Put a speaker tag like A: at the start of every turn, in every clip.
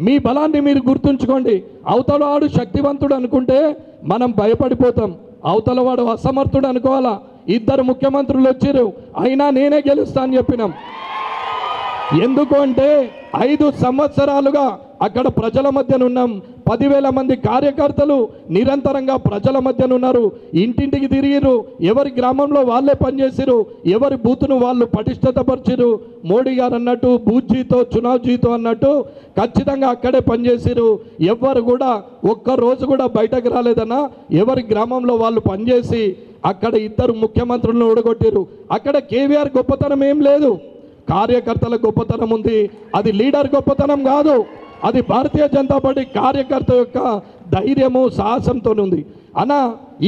A: మీ బలాన్ని మీరు గుర్తుంచుకోండి. అవతలవాడు శక్తివంతుడు అనుకుంటే మనం భయపడిపోతాం. అవతలవాడు అసమర్థుడు అనుకోవాలా? ఇద్దరు ముఖ్యమంత్రులు వచ్చారు. అయినా నేనే గెలుస్తా అని చెప్పినాం. ఎందుకు అంటే ఐదు సంవత్సరాలుగా అక్కడ ప్రజల మధ్యన ఉన్నాం. పదివేల మంది కార్యకర్తలు నిరంతరంగా ప్రజల మధ్యన ఉన్నారు. ఇంటింటికి తిరిగిరు ఎవరి గ్రామంలో వాళ్ళే పనిచేసిరు ఎవరి బూతును వాళ్ళు పటిష్టతపరిచిరు మోడీ గారు అన్నట్టు బూత్జీతో చునావ్జీతో అన్నట్టు ఖచ్చితంగా అక్కడే పనిచేసిరు ఎవ్వరు కూడా ఒక్క రోజు కూడా బయటకు రాలేదన్నా ఎవరి గ్రామంలో వాళ్ళు పనిచేసి అక్కడ ఇద్దరు ముఖ్యమంత్రులను ఓడగొట్టారు అక్కడ కేవీఆర్ గొప్పతనం ఏం లేదు. కార్యకర్తల గొప్పతనం ఉంది. అది లీడర్ గొప్పతనం కాదు. అది భారతీయ జనతా పార్టీ కార్యకర్త యొక్క ధైర్యము సాహసంతో ఉంది. అన్న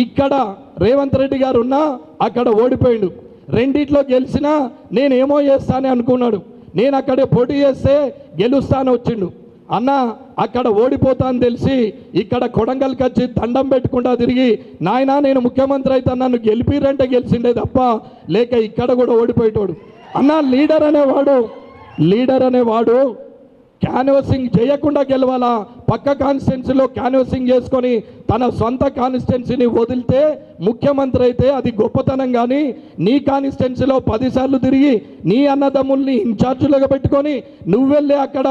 A: ఇక్కడ రేవంత్ రెడ్డి గారు ఉన్నా అక్కడ ఓడిపోయిండు. రెండిట్లో గెలిచినా నేనేమో చేస్తానే అనుకున్నాడు. నేను అక్కడే పోటీ చేస్తే గెలుస్తాను వచ్చిండు. అన్న అక్కడ ఓడిపోతా తెలిసి ఇక్కడ కొడంగల్కి వచ్చి దండం పెట్టుకుంటా తిరిగి నాయన నేను ముఖ్యమంత్రి అయితే నన్ను గెలిపిరంటే గెలిచిండే తప్ప లేక ఇక్కడ కూడా ఓడిపోయేటోడు. అన్న లీడర్ అనేవాడు లీడర్ అనేవాడు క్యాన్వసింగ్ చేయకుండా గెలవాలా? పక్క కాన్స్టిట్యున్సీలో క్యాన్వసింగ్ చేసుకొని తన సొంత కాన్స్టిట్యున్సీని వదిలితే ముఖ్యమంత్రి అయితే అది గొప్పతనం కానీ నీ కాన్స్టిట్యున్సీలో పదిసార్లు తిరిగి నీ అన్నదమ్ముల్ని ఇన్ఛార్జీలుగా పెట్టుకొని నువ్వెళ్ళి అక్కడ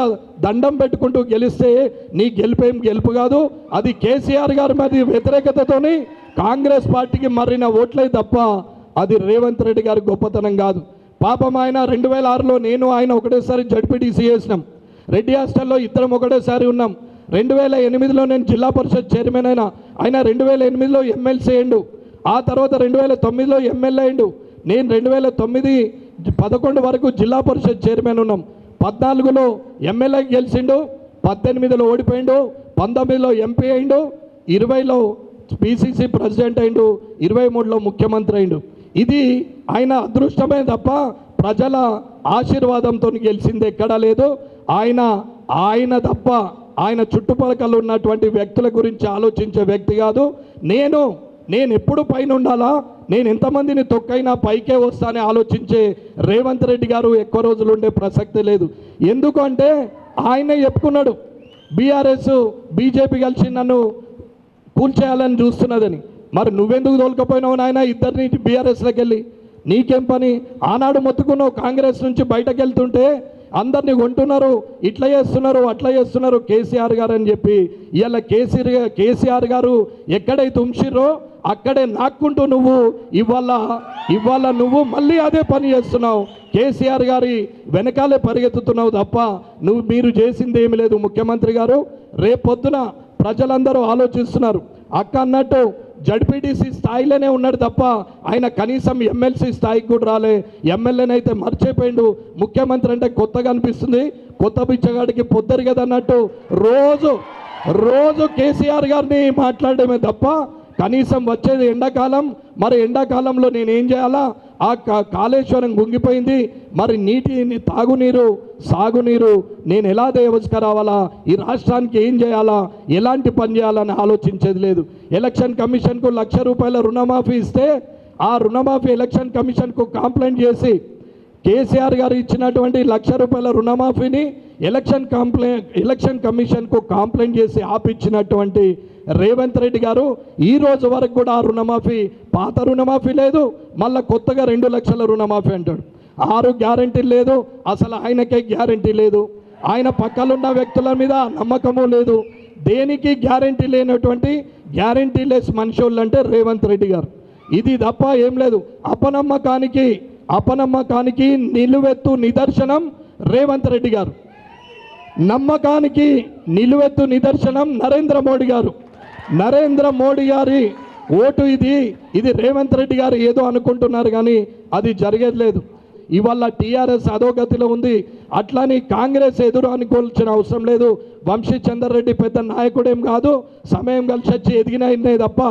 A: దండం పెట్టుకుంటూ గెలిస్తే నీ గెలిపేం గెలుపు కాదు. అది కేసీఆర్ గారి మీద వ్యతిరేకతతోని కాంగ్రెస్ పార్టీకి మరిన ఓట్లే తప్ప అది రేవంత్ రెడ్డి గారి గొప్పతనం కాదు. పాపం ఆయన రెండు వేల ఆరులో నేను ఆయన ఒకటేసారి జడ్పీటీసీ చేసినాం. రెడ్డి హాస్టల్లో ఇద్దరం ఒకటేసారి ఉన్నాం. రెండు వేల ఎనిమిదిలో నేను జిల్లా పరిషత్ చైర్మన్ అయినా ఆయన రెండు వేల ఎనిమిదిలో ఎమ్మెల్సీ అయిండు ఆ తర్వాత రెండు వేల తొమ్మిదిలో ఎమ్మెల్యే అయిండు నేను రెండు వేల తొమ్మిది పదకొండు వరకు జిల్లా పరిషత్ చైర్మన్ ఉన్నాం. పద్నాలుగులో ఎమ్మెల్యే గెలిచిండు పద్దెనిమిదిలో ఓడిపోయిండు పంతొమ్మిదిలో ఎంపీ అయిండు ఇరవైలో పిసిసి ప్రెసిడెంట్ అయిండు ఇరవై మూడులో ముఖ్యమంత్రి అయిండు ఇది ఆయన అదృష్టమే తప్ప ప్రజల ఆశీర్వాదంతో గెలిచింది ఎక్కడా లేదు. ఆయన ఆయన తప్ప ఆయన చుట్టుపక్కల ఉన్నటువంటి వ్యక్తుల గురించి ఆలోచించే వ్యక్తి కాదు. నేను నేను ఎప్పుడు పైన ఉండాలా? నేను ఎంతమందిని తొక్కైనా పైకే వస్తానని ఆలోచించే రేవంత్ రెడ్డి గారు ఎక్కువ రోజులు ఉండే ప్రసక్తి లేదు. ఎందుకంటే ఆయనే చెప్పుకున్నాడు బీఆర్ఎస్ బీజేపీ కలిసి నన్ను కూల్చేయాలని చూస్తున్నదని. మరి నువ్వెందుకు తోలుకపోయినావు నాయన ఇద్దరిని బీఆర్ఎస్లోకి వెళ్ళి? నీకేం పని ఆనాడు మొత్తుకున్నావు కాంగ్రెస్ నుంచి బయటకు వెళ్తుంటే అందరినీ కొంటున్నారు ఇట్లా చేస్తున్నారు అట్లా చేస్తున్నారు కేసీఆర్ గారు అని చెప్పి. ఇవాళ కేసీఆర్ కేసీఆర్ గారు ఎక్కడైతే ఉంచిర్రో అక్కడే నాక్కుంటూ నువ్వు ఇవాళ ఇవాళ నువ్వు మళ్ళీ అదే పని చేస్తున్నావు. కేసీఆర్ గారి వెనకాలే పరిగెత్తుతున్నావు తప్ప నువ్వు మీరు చేసింది ఏమి లేదు. ముఖ్యమంత్రి గారు రేపొద్దున ప్రజలందరూ ఆలోచిస్తున్నారు. అక్క అన్నట్టు జడ్పీటీసీ స్థాయిలోనే ఉన్నాడు తప్ప ఆయన కనీసం ఎమ్మెల్సీ స్థాయికి కూడా రాలే. ఎమ్మెల్యేనైతే మర్చిపోయిండు. ముఖ్యమంత్రి అంటే కొత్తగా అనిపిస్తుంది. కొత్త పిచ్చగాడికి పొద్దరు కదా అన్నట్టు. రోజు రోజు కేసీఆర్ గారిని మాట్లాడడమే తప్ప కనీసం వచ్చేది ఎండాకాలం. మరి ఎండాకాలంలో నేను ఏం చేయాలా? ఆ కా- కాళేశ్వరం గుంగిపోయింది. మరి నీటిని తాగునీరు సాగునీరు నేను ఎలా దేవస్కరావాలా ఈ రాష్ట్రానికి ఏం చేయాలా? ఎలాంటి పని చేయాలని ఆలోచించేది లేదు. ఎలక్షన్ కమిషన్కు లక్ష రూపాయల రుణమాఫీ ఇస్తే ఆ రుణమాఫీ ఎలక్షన్ కమిషన్కు కంప్లైంట్ చేసి కేసీఆర్ గారు ఇచ్చినటువంటి లక్ష రూపాయల రుణమాఫీని ఎలక్షన్ కంప్లైంట్ ఎలక్షన్ కమిషన్కు కంప్లైంట్ చేసి ఆపిచ్చినటువంటి రేవంత్ రెడ్డి గారు ఈ రోజు వరకు కూడా ఆ రుణమాఫీ పాత రుణమాఫీ లేదు మళ్ళీ కొత్తగా రెండు లక్షల రుణమాఫీ అంటాడు. ఆరు గ్యారంటీ లేదు అసలు ఆయనకే గ్యారంటీ లేదు. ఆయన పక్కలున్న వ్యక్తుల మీద నమ్మకము లేదు. దేనికి గ్యారంటీ లేనటువంటి గ్యారంటీ లెస్ మనుషులు అంటే రేవంత్ రెడ్డి గారు. ఇది తప్ప ఏం లేదు. అపనమ్మకానికి అపనమ్మకానికి నిలువెత్తు నిదర్శనం రేవంత్ రెడ్డి గారు. నమ్మకానికి నిలువెత్తు నిదర్శనం నరేంద్ర మోడీ గారు. నరేంద్ర మోడీ గారి ఓటు ఇది ఇది రేవంత్ రెడ్డి గారు ఏదో అనుకుంటున్నారు కానీ అది జరిగేది లేదు ఇవాళ టీఆర్ఎస్ అధోగతిలో ఉంది. అట్లని కాంగ్రెస్ ఎదురు అనుకోవాల్సిన అవసరం లేదు. వంశీ చంద్రరెడ్డి పెద్ద నాయకుడేం కాదు సమయం కలిసి వచ్చి ఎదిగిన తప్ప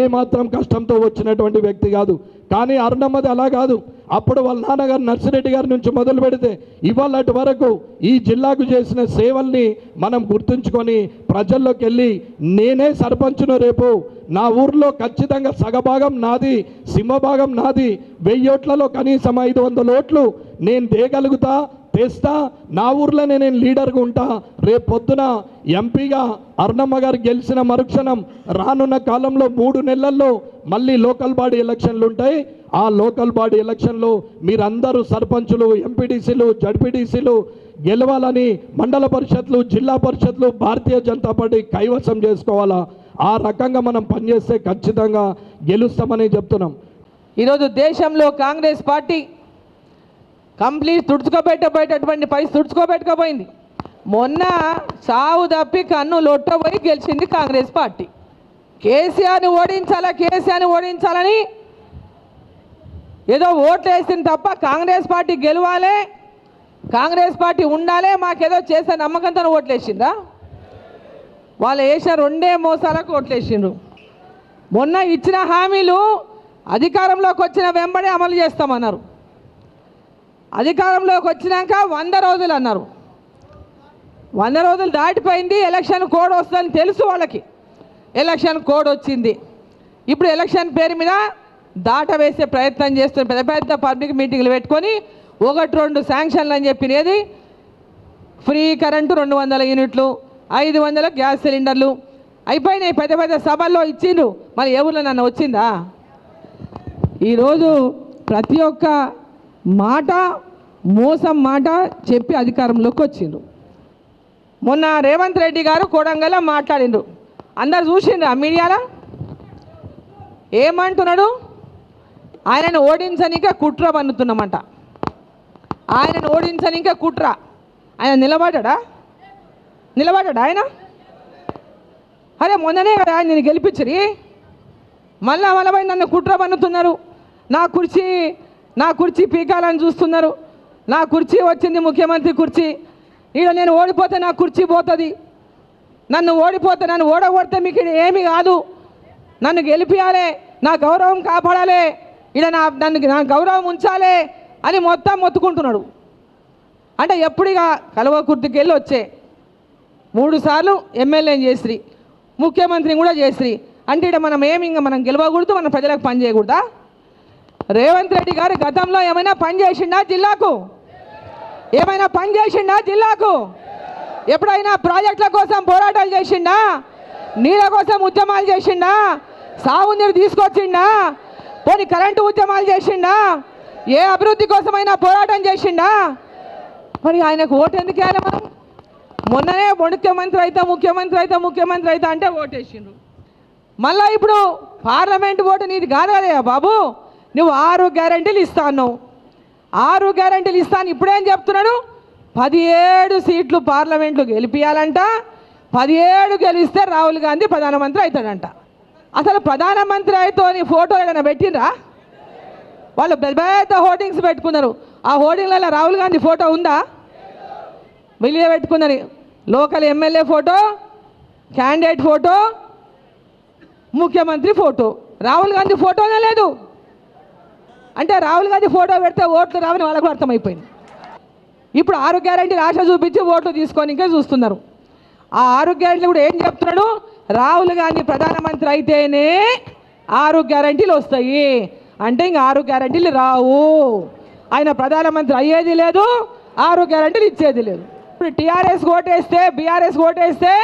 A: ఏమాత్రం కష్టంతో వచ్చినటువంటి వ్యక్తి కాదు. కానీ అరుణమ్మది అలా కాదు. అప్పుడు వాళ్ళ నాన్నగారు నర్సిరెడ్డి గారి నుంచి మొదలు పెడితే ఇవాళటి వరకు ఈ జిల్లాకు చేసిన సేవల్ని మనం గుర్తుంచుకొని ప్రజల్లోకి వెళ్ళి నేనే సర్పంచును రేపు నా ఊర్లో ఖచ్చితంగా సగభాగం నాది సింహభాగం నాది వెయ్యి ఓట్లలో కనీసం ఐదు వందల ఓట్లు నేను దేయగలుగుతా తెస్తా నా ఊర్లోనే నేను లీడర్గా ఉంటా. రేపు పొద్దున ఎంపీగా అరుణమ్మ గారు గెలిచిన మరుక్షణం రానున్న కాలంలో మూడు నెలల్లో మళ్ళీ లోకల్ బాడీ ఎలక్షన్లు ఉంటాయి. ఆ లోకల్ బాడీ ఎలక్షన్లో మీరందరూ సర్పంచులు ఎంపీటీసీలు జడ్పీటీసీలు గెలవాలని మండల పరిషత్లు జిల్లా పరిషత్లు భారతీయ జనతా పార్టీ కైవసం చేసుకోవాలా? ఆ రకంగా మనం పనిచేస్తే ఖచ్చితంగా గెలుస్తామని చెప్తున్నాం.
B: ఈరోజు దేశంలో కాంగ్రెస్ పార్టీ కంప్లీట్ తుడుచుకోబెట్టబోయేటటువంటి పరిస్థితి తుడుచుకోబెట్టుకోపోయింది. మొన్న సావు తప్పి కన్ను లొట్టబోయి గెలిచింది కాంగ్రెస్ పార్టీ. కేసీఆర్ని ఓడించాలా కేసీఆర్ని ఓడించాలని ఏదో ఓట్లు వేసింది తప్ప కాంగ్రెస్ పార్టీ గెలవాలి కాంగ్రెస్ పార్టీ ఉండాలి మాకేదో చేసే నమ్మకంతో ఓట్లు వేసిందా వాళ్ళు వేసిన రెండే మోసాలకు ఓట్లు వేసిండ్రు. మొన్న ఇచ్చిన హామీలు అధికారంలోకి వచ్చిన వెంబడే అమలు చేస్తామన్నారు. అధికారంలోకి వచ్చినాక వంద రోజులు అన్నారు. వంద రోజులు దాటిపోయింది ఎలక్షన్ కోడ్ వస్తుందని తెలుసు వాళ్ళకి. ఎలక్షన్ కోడ్ వచ్చింది. ఇప్పుడు ఎలక్షన్ పేరు మీద దాట వేసే ప్రయత్నం చేస్తున్న పెద్ద పెద్ద పబ్లిక్ మీటింగ్లు పెట్టుకొని ఒకటి రెండు శాంక్షన్లు అని చెప్పినది. ఫ్రీ కరెంటు రెండు వందల యూనిట్లు ఐదు వందల గ్యాస్ సిలిండర్లు. అయిపోయినాయి పెద్ద పెద్ద సభల్లో ఇచ్చిండ్రు. మరి ఏ ఊర్లో నన్ను వచ్చిందా? ఈరోజు ప్రతి ఒక్క మాట మోసం మాట చెప్పి అధికారంలోకి వచ్చిండు మొన్న రేవంత్ రెడ్డి గారు కొడంగల్ మాట్లాడిండ్రు. అందరు చూసిండ్రు ఆ మీడియాలో? ఏమంటున్నాడు? ఆయనను ఓడించనిక కుట్ర పన్నుతున్నామంట. ఆయనను ఓడించనిక కుట్ర. ఆయన నిలబడ్డా? నిలబడ్డా ఆయన? అరే మొన్ననే కదా ఆయన నేను గెలిపించరి. మళ్ళా మళ్ళీ నన్ను కుట్ర పన్నుతున్నారు. నా కుర్చీ నా కుర్చీ పీకాలని చూస్తున్నారు. నా కుర్చీ వచ్చింది ముఖ్యమంత్రి కుర్చీ. ఈడ నేను ఓడిపోతే నా కుర్చీ పోతుంది. నన్ను ఓడిపోతే నన్ను ఓడగొడితే మీకు ఈడ ఏమీ కాదు. నన్ను గెలిపియాలి నా గౌరవం కాపాడాలి. ఈడ నా నన్ను నా గౌరవం ఉంచాలి అని మొత్తం మొత్తుకుంటున్నాడు. అంటే ఎప్పుడిగా కలవకుర్తికి వెళ్ళి వచ్చే మూడు సార్లు ఎమ్మెల్యేని చేసిరి ముఖ్యమంత్రిని కూడా చేసిరి. అంటే ఇక్కడ మనం ఏమి ఇంకా మనం గెలవకూడదు మన ప్రజలకు పనిచేయకూడదా రేవంత్ రెడ్డి గారు గతంలో ఏమైనా పని చేసిండా జిల్లాకు? ఏమైనా పని చేసిండా జిల్లాకు? ఎప్పుడైనా ప్రాజెక్టుల కోసం పోరాటాలు చేసిండా? నీళ్ళ కోసం ఉద్యమాలు చేసిండా? సాగునీరు తీసుకొచ్చిండా? పోనీ కరెంటు ఉద్యమాలు చేసిండా? ఏ అభివృద్ధి కోసమైనా పోరాటం చేసిండా? మరి ఆయనకు ఓటు ఎందుకు వేయాలి మనం? మొన్ననే ముఖ్యమంత్రి అయితే ముఖ్యమంత్రి అయితే ముఖ్యమంత్రి అయితే అంటే ఓటేసిండ్రు. మళ్ళా ఇప్పుడు పార్లమెంట్ ఓటు నీది కాదా బాబు? నువ్వు ఆరు గ్యారంటీలు ఇస్తాను ఆరు గ్యారంటీలు ఇస్తాను ఇప్పుడేం చెప్తున్నాడు? పదిహేడు సీట్లు పార్లమెంట్లు గెలిపించాలంట పదిహేడు గెలిస్తే రాహుల్ గాంధీ ప్రధానమంత్రి అవుతాడంట. అసలు ప్రధానమంత్రి అయితే నీ ఫోటో ఏదైనా పెట్టిండ్రా? వాళ్ళు పెద్ద పెద్ద హోర్డింగ్స్ పెట్టుకున్నారు. ఆ హోర్డింగ్లలో రాహుల్ గాంధీ ఫోటో ఉందా? వెళ్ళి పెట్టుకున్నది. Local MLA photo candidate photo ముఖ్యమంత్రి ఫోటో. రాహుల్ గాంధీ ఫోటోనే లేదు. అంటే రాహుల్ గాంధీ ఫోటో పెడితే ఓట్లు రావని వాళ్ళకు అర్థమైపోయింది. ఇప్పుడు ఆరు గ్యారంటీలు ఆశ చూపించి ఓట్లు తీసుకొని ఇంకా చూస్తున్నారు. ఆ ఆరు గ్యారంటీలు కూడా ఏం చెప్తున్నాడు? రాహుల్ గాంధీ ప్రధానమంత్రి అయితేనే ఆరు గ్యారంటీలు వస్తాయి. అంటే ఇంక ఆరు గ్యారంటీలు రావు. ఆయన ప్రధానమంత్రి అయ్యేది లేదు ఆరు గ్యారంటీలు ఇచ్చేది లేదు. ఇప్పుడు టీఆర్ఎస్ ఓటేస్తే బీఆర్ఎస్ ఓటేస్తే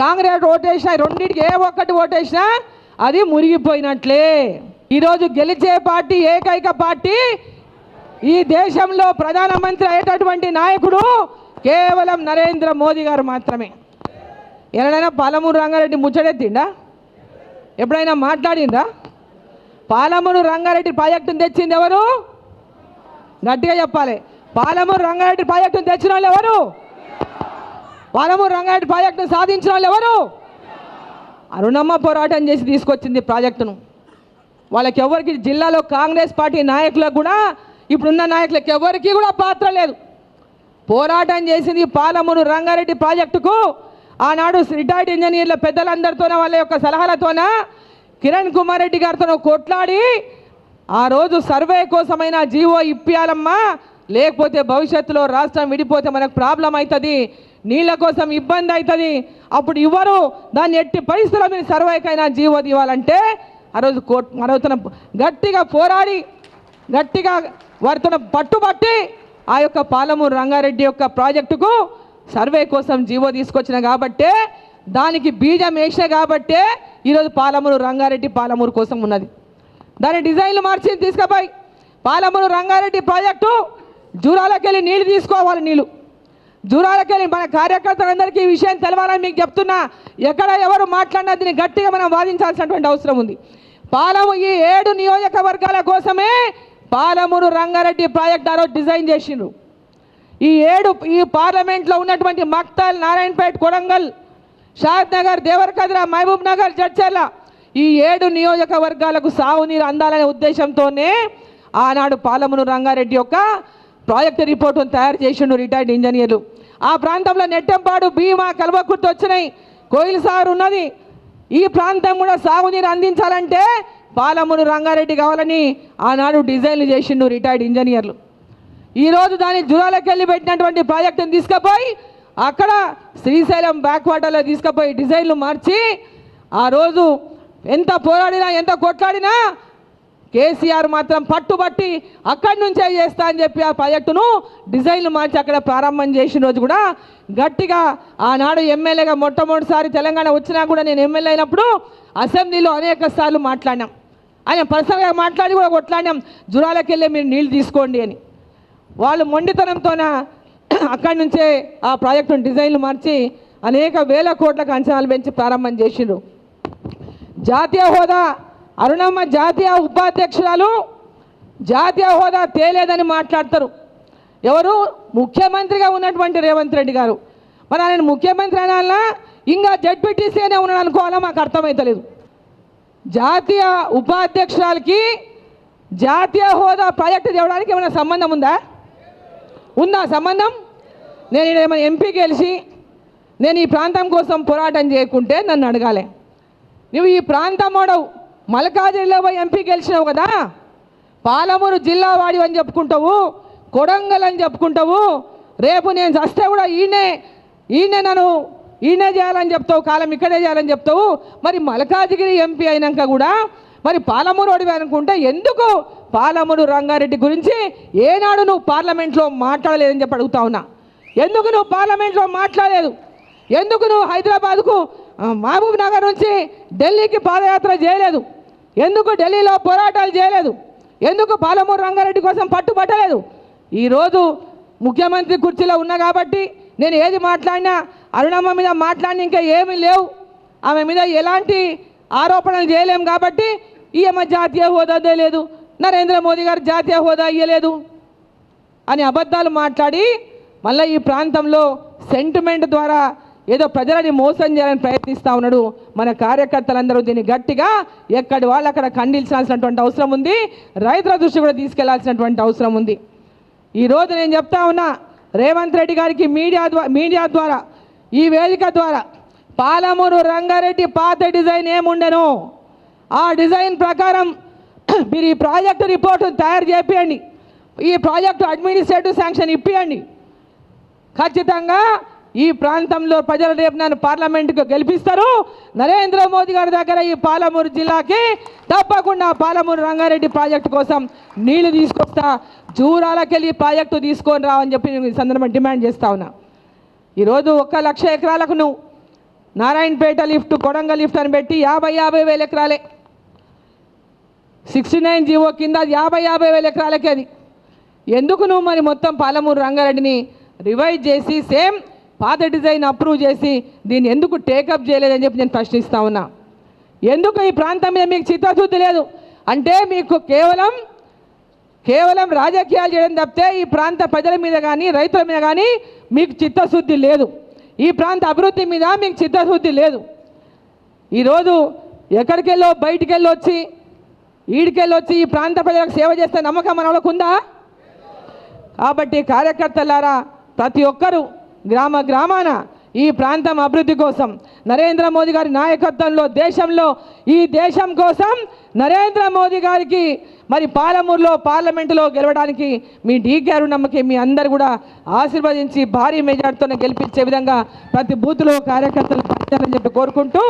B: కాంగ్రెస్ ఓటేసినా రెండింటికి ఏ ఒక్కటి ఓటేసినా అది మురిగిపోయినట్లే. ఈరోజు గెలిచే పార్టీ ఏకైక పార్టీ ఈ దేశంలో ప్రధానమంత్రి అయ్యేటటువంటి నాయకుడు కేవలం నరేంద్ర మోదీ గారు మాత్రమే. ఎవరైనా పాలమూరు రంగారెడ్డి ముచ్చడెత్తిండా ఎప్పుడైనా మాట్లాడిందా? పాలమూరు రంగారెడ్డి ప్రాజెక్టును తెచ్చింది ఎవరు? గట్టిగా చెప్పాలి. పాలమూరు రంగారెడ్డి ప్రాజెక్టును తెచ్చిన వాళ్ళు ఎవరు? పాలమూరు రంగారెడ్డి ప్రాజెక్టును సాధించిన వాళ్ళు ఎవరు? అరుణమ్మ పోరాటం చేసి తీసుకొచ్చింది ప్రాజెక్టును. వాళ్ళకి ఎవరికి జిల్లాలో కాంగ్రెస్ పార్టీ నాయకులకు కూడా ఇప్పుడున్న నాయకులకు ఎవరికి కూడా పాత్ర లేదు. పోరాటం చేసింది పాలమూరు రంగారెడ్డి ప్రాజెక్టుకు. ఆనాడు రిటైర్డ్ ఇంజనీర్ల పెద్దలందరితోన వాళ్ళ యొక్క సలహాలతోన కిరణ్ కుమార్ రెడ్డి గారితో కొట్లాడి ఆ రోజు సర్వే కోసమైన జీవో ఇప్పియాలమ్మా లేకపోతే భవిష్యత్తులో రాష్ట్రం విడిపోతే మనకు ప్రాబ్లం అవుతుంది నీళ్ళ కోసం ఇబ్బంది అవుతుంది అప్పుడు ఇవ్వరు దాన్ని ఎట్టి పరిస్థితుల్లో మీరు సర్వేకైనా జీవో ఇవ్వాలంటే ఆ రోజు కోట్ మనవుతున్న గట్టిగా పోరాడి గట్టిగా వారితో పట్టుబట్టి ఆ యొక్క పాలమూరు రంగారెడ్డి యొక్క ప్రాజెక్టుకు సర్వే కోసం జీవో తీసుకొచ్చిన కాబట్టే దానికి బీజం వేసిన కాబట్టే ఈరోజు పాలమూరు రంగారెడ్డి పాలమూరు కోసం ఉన్నది. దాని డిజైన్లు మార్చి తీసుకుపోయి పాలమూరు రంగారెడ్డి ప్రాజెక్టు జూరాలకి వెళ్ళి నీళ్ళు తీసుకోవాలి నీళ్ళు జూరాలకి వెళ్ళి మన కార్యకర్తలందరికీ ఈ విషయం తెలవాలని మీకు చెప్తున్నా. ఎక్కడ ఎవరు మాట్లాడినా దీన్ని గట్టిగా మనం వాదించాల్సినటువంటి అవసరం ఉంది. పాలము ఈ ఏడు నియోజకవర్గాల కోసమే పాలమూరు రంగారెడ్డి ప్రాజెక్ట్ ఆ రోజు డిజైన్ చేసిండ్రు. ఈ ఏడు ఈ పార్లమెంట్లో ఉన్నటువంటి మక్తల్ నారాయణపేట్ కొడంగల్ షాద్ నగర్ దేవరకద్ర మహబూబ్ నగర్ జడ్చర్ల ఈ ఏడు నియోజకవర్గాలకు సాగునీరు అందాలనే ఉద్దేశంతోనే ఆనాడు పాలమూరు రంగారెడ్డి యొక్క ప్రాజెక్ట్ రిపోర్టును తయారు చేసిండు రిటైర్డ్ ఇంజనీర్లు. ఆ ప్రాంతంలో నెట్టంపాడు భీమా కల్వకుర్తి వచ్చినాయి. కోయిల్ సార్ ఉన్నది. ఈ ప్రాంతం కూడా సాగునీరు అందించాలంటే పాలమూరు రంగారెడ్డి కావాలని ఆనాడు డిజైన్లు చేసిండు రిటైర్డ్ ఇంజనీర్లు. ఈరోజు దాన్ని జురాలకు వెళ్ళి పెట్టినటువంటి ప్రాజెక్టును తీసుకుపోయి అక్కడ శ్రీశైలం బ్యాక్ వాటర్లో తీసుకుపోయి డిజైన్లు మార్చి ఆ రోజు ఎంత పోరాడినా ఎంత కొట్లాడినా కేసీఆర్ మాత్రం పట్టుబట్టి అక్కడి నుంచే చేస్తా అని చెప్పి ఆ ప్రాజెక్టును డిజైన్లు మార్చి అక్కడ ప్రారంభం చేసిన రోజు కూడా గట్టిగా ఆనాడు ఎమ్మెల్యేగా మొట్టమొదటిసారి తెలంగాణ వచ్చినా కూడా నేను ఎమ్మెల్యే అయినప్పుడు అసెంబ్లీలో అనేక సార్లు మాట్లాడినాం. ఆయన పర్సనల్గా మాట్లాడి కూడా కొట్లాడినాం జురాలకు వెళ్ళి మీరు నీళ్ళు తీసుకోండి అని. వాళ్ళు మొండితనంతోన అక్కడి నుంచే ఆ ప్రాజెక్టును డిజైన్లు మార్చి అనేక వేల కోట్లకు అంచనాలు పెంచి ప్రారంభం చేసిండ్రు. జాతీయ హోదా అరుణమ్మ జాతీయ ఉపాధ్యక్షురాలు జాతీయ హోదా తేలేదని మాట్లాడతారు. ఎవరు? ముఖ్యమంత్రిగా ఉన్నటువంటి రేవంత్ రెడ్డి గారు. మరి ఆయన ముఖ్యమంత్రి అనాలన్నా ఇంకా జడ్పీటీసీనే ఉన్నాడు అనుకోవాలా? మాకు అర్థమవుతలేదు జాతీయ ఉపాధ్యక్షురాలకి జాతీయ హోదా ప్రాజెక్టు తేవడానికి ఏమైనా సంబంధం ఉందా? ఉందా సంబంధం? నేను ఏమైనా ఎంపీ గెలిచి నేను ఈ ప్రాంతం కోసం పోరాటం చేయకుంటే నన్ను అడగాలి. నువ్వు ఈ ప్రాంతం వాడవు మల్కాజిరిలో పోయి ఎంపీ గెలిచినావు కదా? పాలమూరు జిల్లా వాడి అని చెప్పుకుంటావు కొడంగల్ అని చెప్పుకుంటావు. రేపు నేను చస్తే కూడా ఈయనే ఈయనే నన్ను ఈయనే చేయాలని చెప్తావు కాలం ఇక్కడే చేయాలని చెప్తావు. మరి మల్కాజిగిరి ఎంపీ అయినాక కూడా మరి పాలమూరు వాడివి అనుకుంటే ఎందుకు పాలమూరు రంగారెడ్డి గురించి ఏనాడు నువ్వు పార్లమెంట్లో మాట్లాడలేదని చెప్పి అడుగుతా ఉన్నా? ఎందుకు నువ్వు పార్లమెంట్లో మాట్లాడలేదు? ఎందుకు నువ్వు హైదరాబాద్కు మహబూబ్ నగర్ నుంచి ఢిల్లీకి పాదయాత్ర చేయలేదు? ఎందుకు ఢిల్లీలో పోరాటాలు చేయలేదు? ఎందుకు పాలమూరు రంగారెడ్డి కోసం పట్టుబట్టలేదు? ఈరోజు ముఖ్యమంత్రి కుర్చీలో ఉన్నా కాబట్టి నేను ఏది మాట్లాడినా అరుణమ్మ మీద మాట్లాడిన ఇంకా ఏమీ లేవు. ఆమె మీద ఎలాంటి ఆరోపణలు చేయలేం కాబట్టి ఈమె జాతీయ హోదా లేదు నరేంద్ర మోదీ గారు జాతీయ హోదా ఇయ్యలేదు అని అబద్ధాలు మాట్లాడి మళ్ళీ ఈ ప్రాంతంలో సెంటిమెంట్ ద్వారా ఏదో ప్రజలని మోసం చేయాలని ప్రయత్నిస్తూ ఉన్నాడు. మన కార్యకర్తలందరూ దీన్ని గట్టిగా ఎక్కడి వాళ్ళు అక్కడ ఖండించాల్సినటువంటి అవసరం ఉంది. రైతుల దృష్టి కూడా తీసుకెళ్ళాల్సినటువంటి అవసరం ఉంది. ఈరోజు నేను చెప్తా ఉన్నా రేవంత్ రెడ్డి గారికి మీడియా ద్వారా మీడియా ద్వారా ఈ వేదిక ద్వారా పాలమూరు రంగారెడ్డి పాత డిజైన్ ఏముండెను ఆ డిజైన్ ప్రకారం మీరు ఈ ప్రాజెక్టు రిపోర్టు తయారు చేపియండి. ఈ ప్రాజెక్టు అడ్మినిస్ట్రేటివ్ శాంక్షన్ ఇప్పియండి. ఖచ్చితంగా ఈ ప్రాంతంలో ప్రజలు రేపు నన్ను పార్లమెంటుకు గెలిపిస్తారు. నరేంద్ర మోదీ గారి దగ్గర ఈ పాలమూరు జిల్లాకి తప్పకుండా పాలమూరు రంగారెడ్డి ప్రాజెక్టు కోసం నీళ్ళు తీసుకొస్తా జూరాలకెళ్ళి ఈ ప్రాజెక్టు తీసుకొని రావని చెప్పి నేను ఈ సందర్భం డిమాండ్ చేస్తా ఉన్నా. ఈరోజు ఒక లక్ష ఎకరాలకు నువ్వు నారాయణపేట లిఫ్ట్ కొడంగ లిఫ్ట్ అని పెట్టి యాభై యాభై వేల ఎకరాలే. సిక్స్టీ నైన్ జీవో కింద యాభై యాభై వేల ఎకరాలకే అది. ఎందుకు నువ్వు మరి మొత్తం పాలమూరు రంగారెడ్డిని రివైజ్ చేసి సేమ్ పాత డిజైన్ అప్రూవ్ చేసి దీన్ని ఎందుకు టేకప్ చేయలేదని చెప్పి నేను ప్రశ్నిస్తా ఉన్నా. ఎందుకు ఈ ప్రాంతం మీద మీకు చిత్తశుద్ధి లేదు? అంటే మీకు కేవలం కేవలం రాజకీయాలు చేయడం తప్పితే ఈ ప్రాంత ప్రజల మీద కానీ రైతుల మీద కానీ మీకు చిత్తశుద్ధి లేదు. ఈ ప్రాంత అభివృద్ధి మీద మీకు చిత్తశుద్ధి లేదు. ఈరోజు ఎక్కడికెళ్ళో బయటికెళ్ళి వచ్చి ఈడికెళ్ళి వచ్చి ఈ ప్రాంత ప్రజలకు సేవ చేస్తే నమ్మకం మన ఉందా? కాబట్టి కార్యకర్తలారా ప్రతి ఒక్కరూ గ్రామ గ్రామాన ఈ ప్రాంతం అభివృద్ధి కోసం నరేంద్ర మోదీ గారి నాయకత్వంలో దేశంలో ఈ దేశం కోసం నరేంద్ర మోదీ గారికి మరి పాలమూరులో పార్లమెంటులో గెలవడానికి మీ డీ గారు నమ్మకి మీ అందరు కూడా ఆశీర్వదించి భారీ మెజార్టీతోనే గెలిపించే విధంగా ప్రతి బూత్లో కార్యకర్తలు పనిచేయాలని చెప్పి కోరుకుంటూ